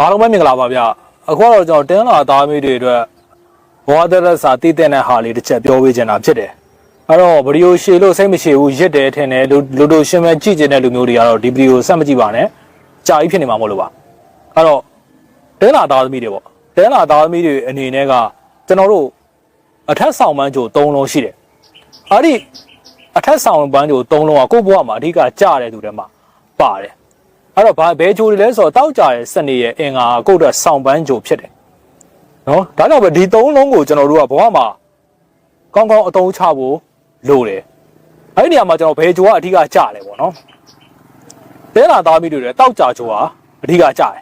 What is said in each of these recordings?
အားလုံးပဲမင်္ဂလာပါဗျအခုတော့ကျွန်တော်တင်းလာသားမီးတွေအတွက်ဘဝတရစာတည်တဲ့တဲ့ဟာလေးတစ်ချက်ပြောပေးချင်တာဖြစ်တယ်အဲ့တော့ဗီဒီယိုရှည်လို့စိတ်မရှိဘူးရစ်တယ်ထင်တယ်လူလူတို့ရှင်းမဲ့ကြည့်ကျင်တဲ့လူမျိုးတွေကတော့ဒီဗီဒီယိုဆက်မကြည့်ပါနဲ့ကြာကြီးဖြစ်နေမှာမဟုတ်လို့ပါအဲ့တော့တင်းလာသားသမီးတွေပေါ့တင်းလာသားသမီးတွေအနေနဲ့ကကျွန်တော်တို့အထက်ဆောင်ပန်းကြို၃လုံးရှိတယ်အဲ့ဒီအထက်ဆောင်ပန်းကြို၃လုံးကကိုယ့်ဘဝမှာအဓိကကြားတဲ့သူတွေမှာပါတယ် အဲ့တော့ဘာဘဲဂျိုတွေလဲဆိုတော့တောက်ကြတဲ့စနေရဲ့အင်္ဂါကုတ်တဲ့ဆောင်းပန်းဂျိုဖြစ်တယ်နော်ဒါကြောင့်ပဲဒီသုံးလုံးကိုကျွန်တော်တို့ကဘဝမှာကောင်းကောင်းအသုံးချဖို့လိုတယ်အဲ့ဒီနေရာမှာကျွန်တော်ဘဲဂျိုကအဓိကကြတယ်ပေါ့နော်တဲလာသားမိတွေလည်းတောက်ကြဂျိုကအဓိကကြတယ်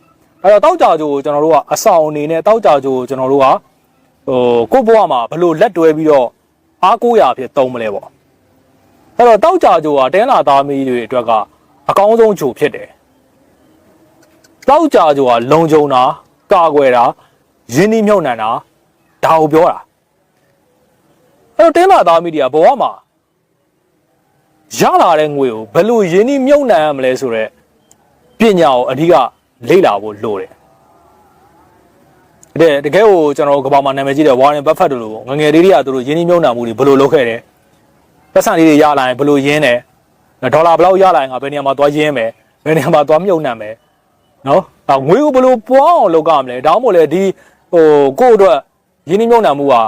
အဲ့တော့တောက်ကြဂျိုကိုကျွန်တော်တို့ကအဆောင်အနေနဲ့တောက်ကြဂျိုကိုကျွန်တော်တို့ကဟိုကိုယ့်ဘဝမှာဘလို့လက်တွဲပြီးတော့အားကိုးရာဖြစ်သုံးမလဲပေါ့အဲ့တော့တောက်ကြဂျိုကတဲလာသားမိတွေအတွက်ကအကောင်းဆုံးဂျိုဖြစ်တယ် တောက်ကြကြကလုံခြုံတာကာကွယ်တာရင်းနှီးမြှုပ်နှံတာဒါကိုပြောတာအဲ့တော့တင်းလာသားမီဒီယာဘဝမှာရလာတဲ့ငွေကိုဘယ်လိုရင်းနှီးမြှုပ်နှံရမလဲဆိုတော့ပညာကိုအဓိကလေ့လာဖို့လိုတယ်တဲ့တကယ်ကိုကျွန်တော်ကဘာမှာနာမည်ကြီးတဲ့ဝါရင်ဘတ်ဖတ်တို့လိုငငယ်လေးတွေကသူတို့ရင်းနှီးမြှုပ်နှံမှုတွေဘယ်လိုလုပ်ခဲ့တယ်ပတ်စံလေးတွေရလာရင်ဘယ်လိုရင်းတယ်ဒေါ်လာဘယ်လောက်ရလာရင်ငါဘယ်နေရာမှာသွားရင်းမယ်ဘယ်နေရာမှာသွားမြှုပ်နှံမယ် နော်အဲငွေကိုဘယ်လိုပွားအောင်လုပ်ကြမလဲဒါမှမဟုတ်လေဒီဟိုကိုယ့်အတွက်ယင်းနှိမ့်မြုံနှံမှုဟာ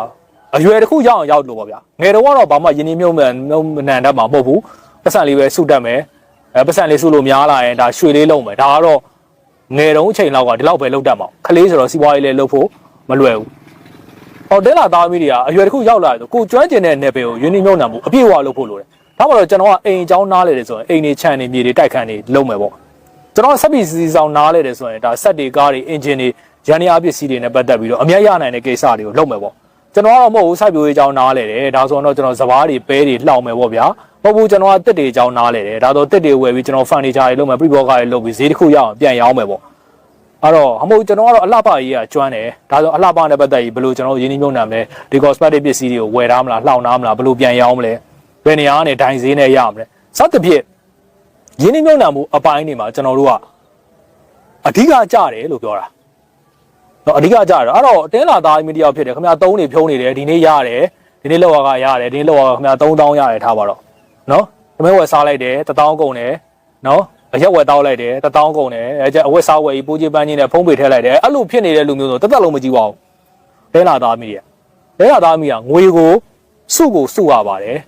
အရွယ်တစ်ခုရောက်အောင်ရောက်လို့ပေါ့ဗျာငယ်တော့ကတော့ဘာမှယင်းနှိမ့်မြုံနှံနှံတတ်မှာမဟုတ်ဘူးပတ်စံလေးပဲစုတတ်မယ်အဲပတ်စံလေးစုလို့များလာရင်ဒါရွှေလေးလုံးမယ်ဒါကတော့ငယ်တုန်းအချိန်လောက်ကဒီလောက်ပဲလုပ်တတ်မှာခလေးဆိုတော့စီးပွားရေးလေးလုပ်ဖို့မလွယ်ဘူးဟောတဲလာသားမီးတွေကအရွယ်တစ်ခုရောက်လာတယ်ဆိုကိုကျွမ်းကျင်တဲ့နယ်ပယ်ကိုယင်းနှိမ့်မြုံနှံမှုအပြည့်အဝလုပ်ဖို့လိုတယ်ဒါမှမဟုတ်ကျွန်တော်ကအိမ်အကြောင်းနားလေတယ်ဆိုရင်အိမ်နေခြံနေမြေတွေတိုက်ခန်းနေလုပ်မယ်ပေါ့ ကျွန်တော်ဆက်ပြီးစီစီဆောင်နားလဲတယ်ဆိုရင်ဒါဆက်တွေကားတွေအင်ဂျင်တွေရန်ရပစ္စည်းတွေနဲ့ပတ်သက်ပြီးတော့အများရနိုင်တဲ့ကိစ္စတွေကိုလုပ်မယ်ပေါ့ကျွန်တော်ကတော့မဟုတ်ဘူးစိုက်ပျိုးရေးအကြောင်းနားလဲတယ်ဒါဆိုတော့ကျွန်တော်စပားတွေပဲတွေလှောင်မယ်ပေါ့ဗျာမဟုတ်ဘူးကျွန်တော်ကတစ်တွေအကြောင်းနားလဲတယ်ဒါဆိုတစ်တွေဝယ်ပြီးကျွန်တော်ဖန်နီချာတွေလုပ်မယ်ပြိဘောကားတွေလုပ်ပြီးဈေးတစ်ခုရအောင်ပြန်ရောင်းမယ်ပေါ့အဲ့တော့မဟုတ်ကျွန်တော်ကတော့အလှပရေးကကျွမ်းတယ်ဒါဆိုအလှပနဲ့ပတ်သက်ပြီးဘယ်လိုကျွန်တော်ရင်းနှီးမြှုပ်နှံမလဲဒီ cosmetic ပစ္စည်းတွေကိုဝယ်ထားမလားလှောင်ထားမလားဘယ်လိုပြန်ရောင်းမလဲဘယ်နေရာကနေဒိုင်ဈေးနဲ့ရမလဲစသဖြင့် ရင်းနှီးမြှုပ်နှံမှုအပိုင်းတွေမှာကျွန်တော်တို့ကအဓိကကြတယ်လို့ပြောတာတော့အဓိကကြတယ်အဲ့တော့တင်းလာသားမီဒီယာဖြစ်တယ်ခင်ဗျာ3နေဖြုံးနေတယ်ဒီနေ့ရတယ်ဒီနေ့လောက်ရကရတယ်ဒီနေ့လောက်ရခင်ဗျာ3000ရတယ်ထားပါတော့နော်သမင်းဝယ်စားလိုက်တယ်1000ကုန်တယ်နော်အရက်ဝယ်တောက်လိုက်တယ်1000ကုန်တယ်အဲကျအဝက်စားဝယ်ကြီးပိုးကြီးပန်းကြီးနဲ့ဖုံးပေထည့်လိုက်တယ်အဲ့လိုဖြစ်နေတဲ့လူမျိုးဆိုတက်တက်လုံးမကြည့်ပါဘူးတင်းလာသားမီဒီယာတင်းလာသားမီဒီယာငွေကိုစုကိုစုရပါတယ်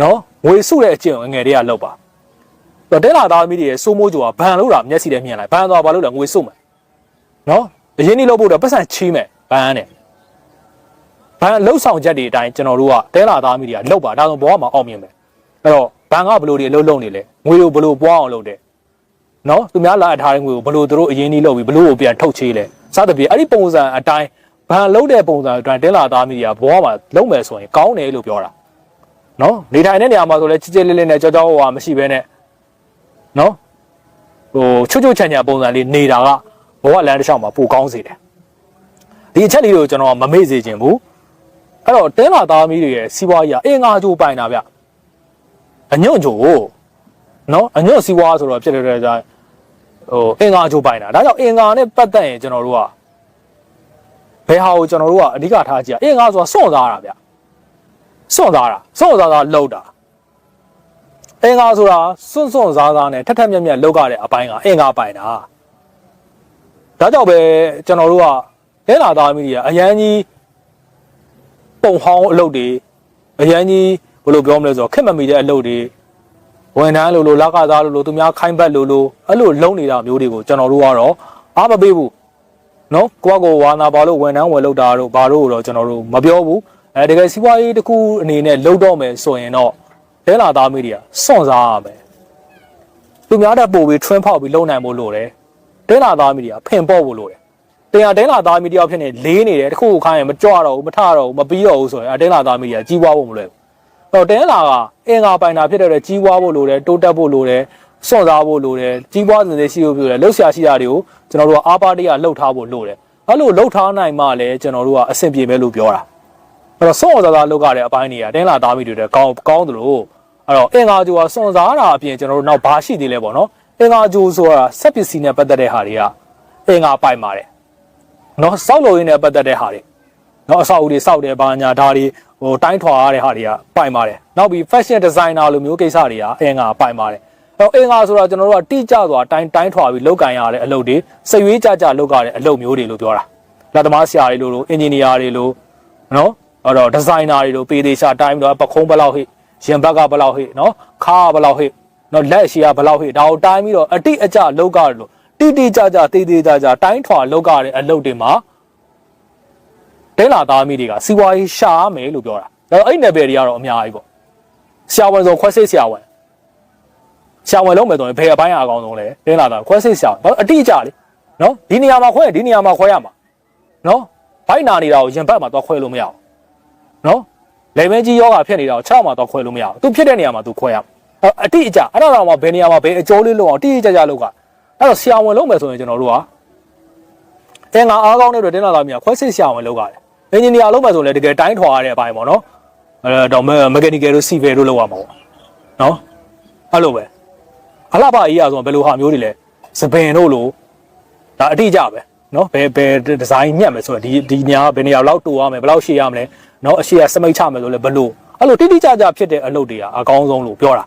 နော်ငွေစုတဲ့အကျင့်ကိုငယ်တွေကလောက်ပါ တော့တဲလာသားသမီးတွေရဲ့စိုးမိုးကြိုကဘန်လို့တာမျက်စိနဲ့မြင်လိုက်ဘန်သွားဘာလို့လဲငွေစုမယ်နော်အရင်နေ့လောက်ဖို့တော့ပတ်စံချီးမယ်ဘန်နဲ့ဘန်လှုပ်ဆောင်ချက်တွေအတိုင်းကျွန်တော်တို့ကတဲလာသားသမီးတွေကလှုပ်ပါဒါဆိုဘောကမှာအောင်မြင်မယ်အဲ့တော့ဘန်ကဘလို့တွေလှုပ်လှုပ်နေလဲငွေကိုဘလို့ပွားအောင်လုပ်တယ်နော်သူများလာထားတဲ့ငွေကိုဘလို့သူတို့အရင်နေ့လှုပ်ပြီးဘလို့ကိုပြန်ထုတ်ချေးလဲစသဖြင့်အဲ့ဒီပုံစံအတိုင်းဘန်လှုပ်တဲ့ပုံစံအတိုင်းတဲလာသားသမီးတွေကဘောကမှာလှုပ်မယ်ဆိုရင်ကောင်းတယ်လို့ပြောတာနော်နေထိုင်တဲ့နေရာမှာဆိုလဲချစ်ချစ်လေးလေးနဲ့ကြောကြောဟွာမရှိဘဲနဲ့ နော်ဟိုချွတ်ချွတ်ချန်ချန်ပုံစံလေးနေတာကဘဝလမ်းတစ်လျှောက်မှာပိုကောင်းစေတယ်ဒီအချက်လေးကိုကျွန်တော်မမေ့စေချင်ဘူးအဲ့တော့တဲလာသားမီးတွေရဲ့စီးပွားရေးကအင်္ဂါကြိုးပိုင်တာဗျအညွန့်ကြိုးနော်အညွန့်စီးပွားဆိုတော့ဖြစ်တဲ့ကြဟိုအင်္ဂါကြိုးပိုင်တာဒါကြောင့်အင်္ဂါနဲ့ပတ်သက်ရင်ကျွန်တော်တို့ကဘယ်ဟာကိုကျွန်တော်တို့ကအဓိကထားကြည့်အင်္ဂါဆိုတာစွန့်စားတာဗျစွန့်စားတာစွန့်စားတာလောက်တာ အင်္ဂါဆိုတာစွန့်စွန့်စားစားနဲ့ထက်ထက်မြက်မြက်လောက်ရတဲ့အပိုင်းကအင်္ဂါပိုင်တာဒါကြောင့်ပဲကျွန်တော်တို့ကလဲလာသားမိတွေကအရန်ကြီးပုံဟောင်းအလုပ်တွေအရန်ကြီးဘယ်လိုပြောမလဲဆိုတော့ခက်မမီတဲ့အလုပ်တွေဝန်ထမ်းလို့လို့လကသားလို့လို့သူများခိုင်းဘက်လို့လို့အဲ့လိုလုံနေတာမျိုးတွေကိုကျွန်တော်တို့ကတော့အားမပေးဘူးနော်ကိုကကိုဝါနာပါလို့ဝန်ထမ်းဝယ်လုပ်တာတို့ဘာလို့တော့ကျွန်တော်တို့မပြောဘူးအဲတကယ်စီးပွားရေးတစ်ခုအနေနဲ့လုံတော့မယ်ဆိုရင်တော့ လဲလာသားမီးတွေကစွန့်စားရမယ်သူများတက်ပို့ပြီးထွင်းဖောက်ပြီးလုံနိုင်ဖို့လိုတယ်တဲလာသားမီးတွေကဖင်ပေါ့ဖို့လိုတယ်တင်ရတဲလာသားမီးတယောက်ဖြစ်နေလေးနေတယ်တခုခုခိုင်းရင်မကြွတော့ဘူးမထတော့ဘူးမပြီးတော့ဘူးဆိုရင်အဲတဲလာသားမီးတွေကကြီးပွားဖို့မလွယ်ဘူးတော့တဲလာကအင်္ဂါပိုင်တာဖြစ်တဲ့ကြီးပွားဖို့လိုတယ်တိုးတက်ဖို့လိုတယ်စွန့်စားဖို့လိုတယ်ကြီးပွားစင်စစ်ရှိဖို့လိုတယ်လှုပ်ရှားရှိတာတွေကိုကျွန်တော်တို့ကအားပါတရလှုပ်ထားဖို့လိုတယ်အဲ့လိုလှုပ်ထားနိုင်မှလည်းကျွန်တော်တို့ကအဆင်ပြေမယ်လို့ပြောတာအဲ့တော့စွန့်စားစားလှုပ်ရတဲ့အပိုင်းတွေကတင်းလာသားမီးတွေကောင်းကောင်းသလို အဲ့တော့အင်္ဂါဂျိုကစွန်စားတာအပြင်ကျွန်တော်တို့နောက်ဘာရှိသေးလဲပေါ့နော်အင်္ဂါဂျိုဆိုတာစက်ပစ္စည်းနဲ့ပတ်သက်တဲ့ဟာတွေကအင်္ဂါပိုင်ပါတယ်နော်စောက်လို့ရင်းနဲ့ပတ်သက်တဲ့ဟာတွေနော်အဆောက်အဦတွေစောက်တယ်ဘာညာဒါတွေဟိုတိုင်းထွာရတဲ့ဟာတွေကပိုင်ပါတယ်နောက်ပြီး fashion designer လိုမျိုးကိစ္စတွေကအင်္ဂါပိုင်ပါတယ်တော့အင်္ဂါဆိုတာကျွန်တော်တို့ကတိကျစွာတိုင်းတိုင်းထွာပြီးလောက်ကန်ရတဲ့အလုပ်တွေစိတ်ရွေးကြကြလောက်ရတဲ့အလုပ်မျိုးတွေလို့ပြောတာလက်သမားဆရာတွေလို့လို့အင်ဂျင်နီယာတွေလို့နော်အဲ့တော့ဒီဇိုင်နာတွေလို့ပေသေးချာတိုင်းတော့ပခုံးဘယ်လောက်ဟိ ရင်ဘက်ကဘယ်လောက်ဟိနော်ခါကဘယ်လောက်ဟိနော်လက်ရှိကဘယ်လောက်ဟိဒါကိုတိုင်းပြီးတော့အတိအကျလောက်ကြတယ်လို့တိတိကျကျတေးသေးကြကြတိုင်းထွာလောက်ကြတဲ့အလုပ်တွေမှာတဲလာသားမိတွေကစီဝါရေးရှာရမယ်လို့ပြောတာဒါတော့အဲ့နယ်ပယ်တွေကတော့အများကြီးပေါ့ဆရာဝန်ဆိုခွဲစိတ်ဆရာဝန်ဆရာဝန်လုံးမယ်ဆိုရင်ဘယ်အပိုင်းအကောင်ဆုံးလဲတဲလာသားခွဲစိတ်ဆရာဝန်ဘာလို့အတိအကျလေနော်ဒီနေရာမှာခွဲရင်ဒီနေရာမှာခွဲရမှာနော်ဘိုက်နာနေတာကိုရင်ဘတ်မှာတော့ခွဲလို့မရအောင်နော် လေမင်းကြီးယောဂဖြစ်နေတာကို6မှာတော့ခွဲလို့မရအောင်သူဖြစ်တဲ့နေရာမှာသူခွဲရအောင်အတိအကျအဲ့ဒါတော့မှဘယ်နေရာမှာဘယ်အကျိုးလေးလုံးအောင်တိတိကျကျလောက်ကအဲ့တော့ဆရာဝန်လုံးမယ်ဆိုရင်ကျွန်တော်တို့ကအဲငါအားကောင်းတဲ့အတွက်တင်းလာသားမြခွဲစိတ်ဆရာဝန်လောက်ရတယ်အင်ဂျင်နီယာလုံးမယ်ဆိုရင်လည်းတကယ်တိုင်းထွာရတဲ့အပိုင်းပေါ့နော်အဲတော့မက်ကာနီကယ်တို့စီဗယ်တို့လောက်ရမှာပေါ့နော်အဲ့လိုပဲအလှပအေးရဆိုဘယ်လိုဟာမျိုးတွေလဲစပင်တို့လိုဒါအတိအကျပဲ နော်ဘယ်ဘယ်ဒီဇိုင်းညက်မယ်ဆိုတော့ဒီဒီညာဘယ်နေရာလောက်တူရမယ်ဘယ်လောက်ရှည်ရမလဲနော်အရှည်ကစမိတ်ချမယ်ဆိုလဲဘယ်လိုအဲ့လိုတိတိကျကျဖြစ်တဲ့အလုပ်တွေကအကောင်းဆုံးလို့ပြောတာ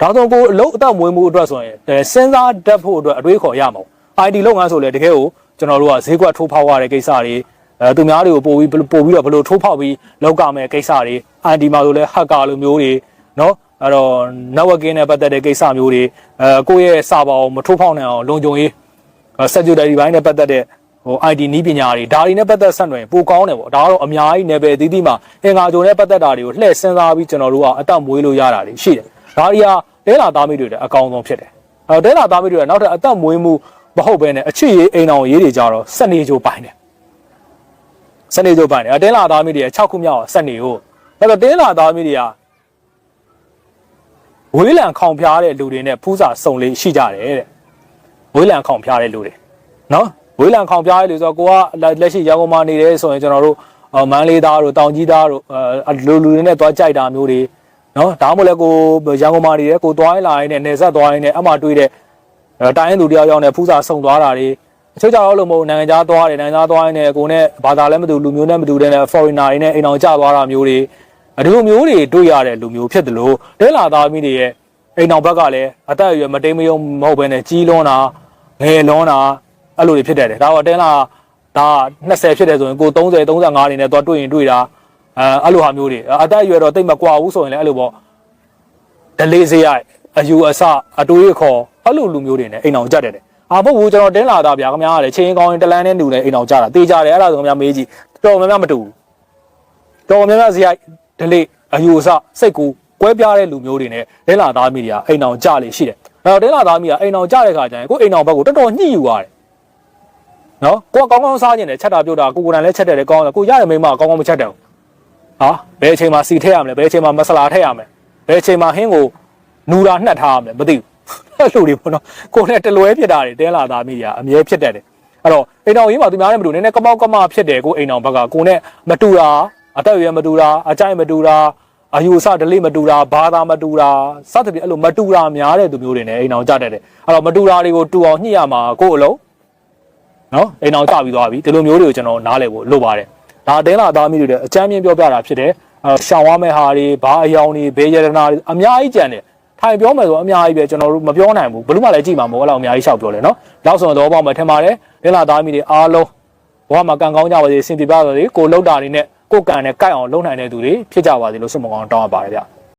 ဒါဆိုကိုအလုပ်အသက်မွေးမှုအတွက်ဆိုရင်စဉ်းစားတတ်ဖို့အတွက်အတွေးခေါ်ရမှာ IT လုပ်ငန်းဆိုလဲတကယ်ကိုကျွန်တော်တို့ကဈေးကွက်ထိုးဖောက်ရတဲ့ကိစ္စတွေအဲသူများတွေကိုပို့ပြီးပို့ပြီးတော့ဘယ်လိုထိုးဖောက်ပြီးလောက်ကမဲ့ကိစ္စတွေ IT မှာဆိုလဲ hacker လိုမျိုးတွေနော်အဲ့တော့ networking နဲ့ပတ်သက်တဲ့ကိစ္စမျိုးတွေအဲကိုယ့်ရဲ့ server ကိုမထိုးဖောက်နိုင်အောင်လုံခြုံရေး security ဘိုင်းနဲ့ပတ်သက်တဲ့ဟို ID နီးပညာတွေဒါတွေနဲ့ပတ်သက်ဆက်နွယ်ပိုကောင်းတယ်ပေါ့ဒါကတော့အများကြီး level အသီးသီးမှာအင်္ဂါကြုံနဲ့ပတ်သက်တာတွေကိုလှည့်စဉ်းစားပြီးကျွန်တော်တို့ကအသက်မွေးလို့ရတာတွေရှိတယ်ဒါတွေကတဲလာသားမိတွေတဲ့အကောင်းဆုံးဖြစ်တယ်အဲတဲလာသားမိတွေကနောက်ထပ်အသက်မွေးမှုမဟုတ်ဘဲနဲ့အချစ်ရေးအိမ်အောင်ရေးတွေကြတော့စက်နေကြိုပိုင်တယ်စက်နေကြိုပိုင်တယ်တဲလာသားမိတွေက6ခုမြောက်စက်နေကိုအဲ့တော့တဲလာသားမိတွေကဝေးလံခေါင်ဖျားတဲ့လူတွေနဲ့ဖူးစာစုံလေးရှိကြတယ်တဲ့ ဝေးလံခေါင်ဖျားတဲ့လူတွေနော်ဝေးလံခေါင်ပြားရလို့ဆိုတော့ကိုကလက်ရှိရန်ကုန်မှာနေတယ်ဆိုရင်ကျွန်တော်တို့မန်းလေးသားတို့တောင်ကြီးသားတို့အဲလူလူတွေနဲ့သွားကြိုက်တာမျိုးတွေနော်ဒါမှမဟုတ်လည်းကိုရန်ကုန်မှာနေတယ်ကိုသွားလာရင်းနဲ့နေဆက်သွားရင်းနဲ့အမှတွေးတဲ့တိုင်းရင်သူတယောက်ယောက်နဲ့ဖူးစာဆုံသွားတာတွေအချို့ကြောင့်လို့မဟုတ်နိုင်ငံခြားသွားတယ်နိုင်ငံခြားသွားရင်းနဲ့ကိုနဲ့ဘာသာလည်းမတူလူမျိုးနဲ့မတူတဲ့ foreigner တွေနဲ့အိမ်အောင်ကျသွားတာမျိုးတွေဒီလိုမျိုးတွေတွေ့ရတဲ့လူမျိုးဖြစ်တယ်လို့တဲလာသားမိတွေရဲ့အိမ်အောင်ဘက်ကလည်းအသက်အရွယ်မတိမ်မယုံမဟုတ်ဘဲနဲ့ကြီးလွန်းတာ ငယ်လွန်းတာအဲ့လိုတွေဖြစ်တတ်တယ်ဒါတော့တင်းလာဒါ20ဖြစ်တယ်ဆိုရင်ကို30 35အနေနဲ့သွားတွေ့ရင်တွေ့တာအဲအဲ့လိုဟာမျိုးတွေအသက်အရွယ်တော့တိတ်မကွာဘူးဆိုရင်လည်းအဲ့လိုပေါ့ဒလေးစေးရအယူအဆအတွေးခေါ်အဲ့လိုလူမျိုးတွေနဲ့အိမ်အောင်ကြက်တယ်တယ်အာမဟုတ်ဘူးကျွန်တော်တင်းလာတာဗျာခင်ဗျားလေချင်းကောင်းရင်တလန်းနဲ့တူနေအိမ်အောင်ကြတာတေးကြတယ်အဲ့ဒါဆိုခင်ဗျားမေးကြည့်တော်များများမတူဘူးတော်များများဇယိုက်ဒလေးအယူအဆစိတ်ကူကွဲပြားတဲ့လူမျိုးတွေနဲ့တင်းလာသားမိတွေကအိမ်အောင်ကြလေရှိတယ်အဲ့ တော့တင်းလာသားမိကအိမ်အောင်ကြတဲ့ခါကျရင်ကိုအိမ်အောင်ဘက်ကိုတော်တော်ညှိယူရတယ်နော်ကိုကကောင်းကောင်းစားခြင်းနဲ့ချက်တာပြုတ်တာကိုကိုယ်တိုင်လည်းချက်တယ်လေကောင်းတယ်ကိုရတဲ့မိမကောင်းကောင်းမချက်တယ်ဟာဘယ်အချိန်မှာစီထည့်ရမလဲဘယ်အချိန်မှာမဆလာထည့်ရမလဲဘယ်အချိန်မှာဟင်းကိုနူတာနှက်ထားရမလဲမသိဘူးအဲ့လိုတွေပေါ့နော်ကိုနဲ့တလွဲဖြစ်တာတွေတဲလာသားမိကြီးအမြဲဖြစ်တတ်တယ်အဲ့တော့အိမ်တော်ကြီးမှာသူများနဲ့မတူနည်းနည်းကမောက်ကမဖြစ်တယ်ကိုအိမ်တော်ဘက်ကကိုနဲ့မတူတာအသက်အရွယ်မတူတာအကြိုက်မတူတာ အယူအဆဒလိမတူတာဘာသာမတူတာစသဖြင့်အဲ့လိုမတူတာများတဲ့သူမျိုးတွေနဲ့အိမ်တော်ကြတတ်တယ်အဲ့တော့မတူတာတွေကိုတူအောင်ညှိရမှာကိုယ့်အလုံးနော်အိမ်အောင်ကြပြီးသွားပြီဒီလိုမျိုးတွေကိုကျွန်တော်နားလည်ဖို့လိုပါတယ်ဒါအတင်းလာသားမိတွေလည်းအချမ်းမြင်ပြောပြတာဖြစ်တယ်အဲရှောင်ရမယ့်ဟာတွေဘာအယောင်တွေဘေးရတနာတွေအများကြီးကြံတယ်ထိုင်ပြောမယ်ဆိုအများကြီးပဲကျွန်တော်တို့မပြောနိုင်ဘူးဘလို့မှလည်းကြည့်မှာမဟုတ်အဲ့လောက်အများကြီးရှောက်ပြောတယ်နော်လောက်ဆိုတော့ပေါ့မယ်ထင်ပါတယ်တင်းလာသားမိတွေအားလုံးဘဝမှာကံကောင်းကြပါစေစင်ပြပါစေကိုလှုပ်တာတွေနဲ့ ကိုကံနဲ့ကြိုက်အောင်လုပ်နိုင်တဲ့သူတွေဖြစ်ကြပါစေလို့ဆုမကောင်းတောင်းအပ်ပါတယ်ဗျ